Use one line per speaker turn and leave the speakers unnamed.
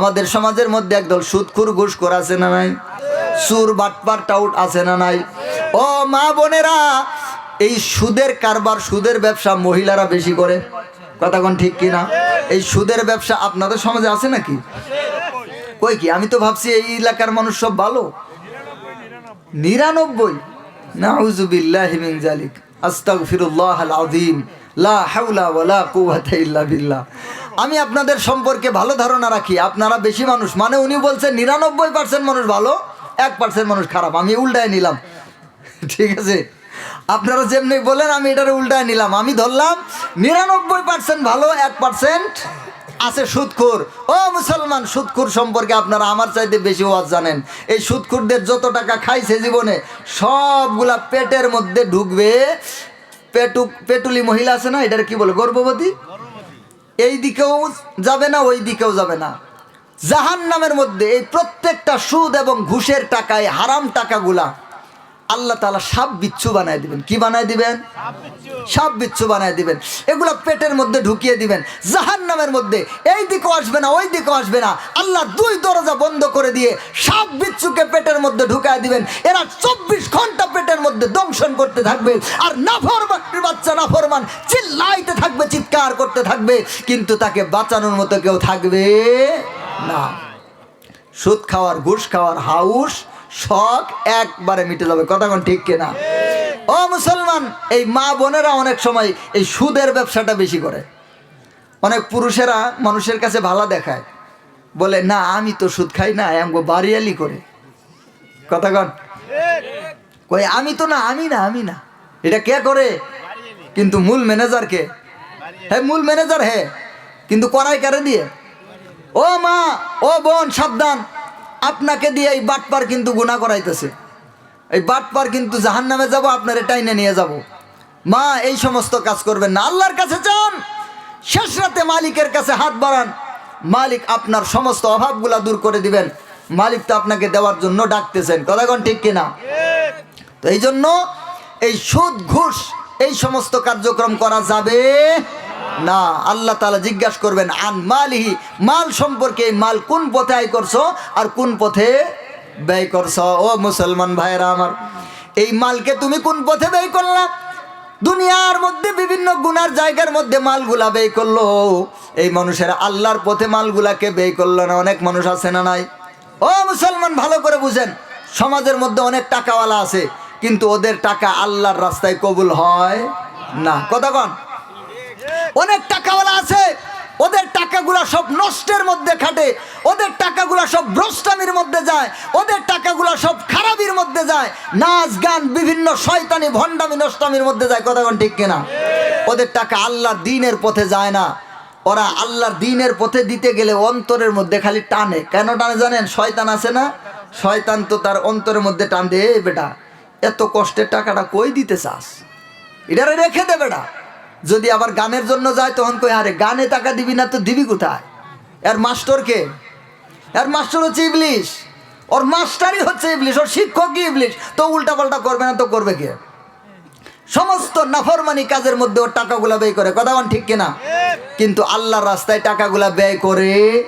আমাদের সমাজের মধ্যে একদল সুদখুর ঘুষখোর আছে না নাই? সুর বাটপার টাউট আছে না নাই? ও মা বোনেরা, এই সুদের কারবার, সুদের ব্যবসা মহিলারা বেশি করে। কথা কোন ঠিক কিনা এই সুদের ব্যবসা আপনাদের সমাজে আছে নাকি? কই কি? আমি তো ভাবছি এই এলাকার মানুষ সব ভালো। নিরানব্বই। নাউজুবিল্লাহি মিন জালিক আস্তাগফিরুল্লাহ আল আযীম। লা হাওলা ওয়ালা কুওয়াতা ইল্লা বিল্লাহ। আমি আপনাদের সম্পর্কে ভালো ধারণা রাখি, আপনারা বেশি মানুষ। মানে উনি বলছেন, নিরানব্বই পার্সেন্ট মানুষ ভালো, এক পার্সেন্ট মানুষ খারাপ। আমি উল্টায় নিলাম। ঠিক আছে? আপনারা যেমনি বলেন, আমি এটার উল্টায় নিলাম। আমি ধরলাম, নিরানব্বই পার্সেন্ট ভালো, এক পার্সেন্ট আছে সুদখোর ও মুসলমান সুদখোর সম্পর্কে আপনারা আমার চাইতে বেশি ওয়াজ জানেন। এই সুদখোরদের যত টাকা খাইছে জীবনে, সবগুলা পেটের মধ্যে ঢুকবে। পেটু, পেটুলি মহিলা আছে না, এটার কি বলে, গর্ভবতী? এই দিকেও যাবে না, ওই দিকেও যাবে না। জাহান নামের মধ্যে এই প্রত্যেকটা সুদ এবং ঘুষের টাকায় হারাম টাকাগুলা আল্লাহ তালা সাপ বিচ্ছু বানায় দিবেন। কি বানায় দিবেন? সাপ বিচ্ছু বানায় দিবেন। এগুলা পেটের মধ্যে ঢুকিয়ে দিবেন। জাহান নামের মধ্যে এই দিকেও আসবে না, ওই দিকেও আসবে না। আল্লাহ দুই দরজা বন্ধ করে দিয়ে সাপ বিচ্ছুকে পেটের মধ্যে ঢুকায় দিবেন। এরা চব্বিশ ঘণ্টা পেটের মধ্যে দংশন করতে থাকবে। আর নাফরমানের বাচ্চা, নাফরমান চিল্লাইতে থাকবে, চিৎকার করতে থাকবে। কিন্তু তাকে বাঁচানোর মতো কেউ থাকবে না। সুদ খাওয়ার, ঘুষ খাওয়ার হাউস শখ একবারে মিটে যাবে, কথা কোন ঠিক কিনা? ও মুসলমান, এই মা বোনেরা অনেক সময় এই সুদের ব্যবসাটা বেশি করে। অনেক পুরুষেরা মানুষের কাছে ভালো দেখায়। বলে, না, আমি তো সুদ খাই না আমগো বাড়িয়ালি করে। কন? কই, আমি তো না, আমি না আমি না। এটা কে করে? কিন্তু মূল ম্যানেজার কে? হ্যাঁ মূল ম্যানেজার হে। কিন্তু করাই কারে দিয়ে? ও মা, ও বোন, সাবধান। আপনাকে দিয়ে এই বাটপার কিন্তু গুণা করাইতেছে। এই বাটপার কিন্তু জাহান নামে যাব, আপনার টাইনে নিয়ে যাব। মা, এই সমস্ত কাজ করবেন না। আল্লাহর কাছে যান। শেষ রাতে মালিকের কাছে হাত বাড়ান। মালিক আপনার সমস্ত অভাবগুলা দূর করে দিবেন। মালিক তো আপনাকে দেওয়ার জন্য ডাকতেছেন। কথাগণ ঠিক কিনা? তো এই জন্য এই সুদ, ঘুষ, এই সমস্ত কার্যক্রম করা যাবে না, আল্লাহ তালা জিজ্ঞাসা করবেন, আন মালিহি, মাল সম্পর্কে মাল কোন পথে আয় করছ আর কোন পথে ব্যয় করছ? ও মুসলমান ভাইয়েরা আমার, এই মালকে তুমি কোন পথে ব্যয় করলা? দুনিয়ার মধ্যে বিভিন্ন গুনার জায়গার মধ্যে মালগুলা ব্যয় করল। এই মানুষেরা আল্লাহর পথে মালগুলাকে ব্যয় করল না, অনেক মানুষ আছে না নাই? ও মুসলমান, ভালো করে বুঝেন, সমাজের মধ্যে অনেক টাকাওয়ালা আছে, কিন্তু ওদের টাকা আল্লাহর রাস্তায় কবুল হয় না। কথা কন। অনেক টাকাওয়ালা আছে, ওদের টাকাগুলা সব নষ্টের মধ্যে খাটে, ওদের টাকাগুলা সব ভ্রষ্টামির মধ্যে যায়, ওদের টাকাগুলা সব খারাপির মধ্যে যায়, নাচ গান বিভিন্ন শয়তানি, ভণ্ডামি, নষ্টামির মধ্যে যায়, কথা কোন ঠিক কিনা? ওদের টাকা আল্লাহর দিনের পথে যায় না, ওরা আল্লাহর দিনের পথে দিতে গেলে অন্তরের মধ্যে খালি টানে। কেন টানে জানেন? শয়তান আছে না? শয়তান তো তার অন্তরের মধ্যে টান দে "এই বেটা, এত কষ্টের টাকাটা কই দিতে চাস? এটারে রেখে দে বেটা। যদি আবার গানের জন্য যায়, তখন কই, আরে গানে টাকা দিবি না তো দিবি কোথায়? এর মাস্টরকে এর মাস্টার হচ্ছে ইবলিশ। ওর মাস্টারই হচ্ছে ইবলিশ। ওর শিক্ষকই ইবলিশ? তো উল্টা পাল্টা করবে না, তো করবে কে? সমস্ত নাফরমানি কাজের মধ্যে ওর টাকাগুলা ব্যয় করে। কথা বল ঠিক কিনা? কিন্তু আল্লাহর রাস্তায় টাকাগুলা ব্যয় করে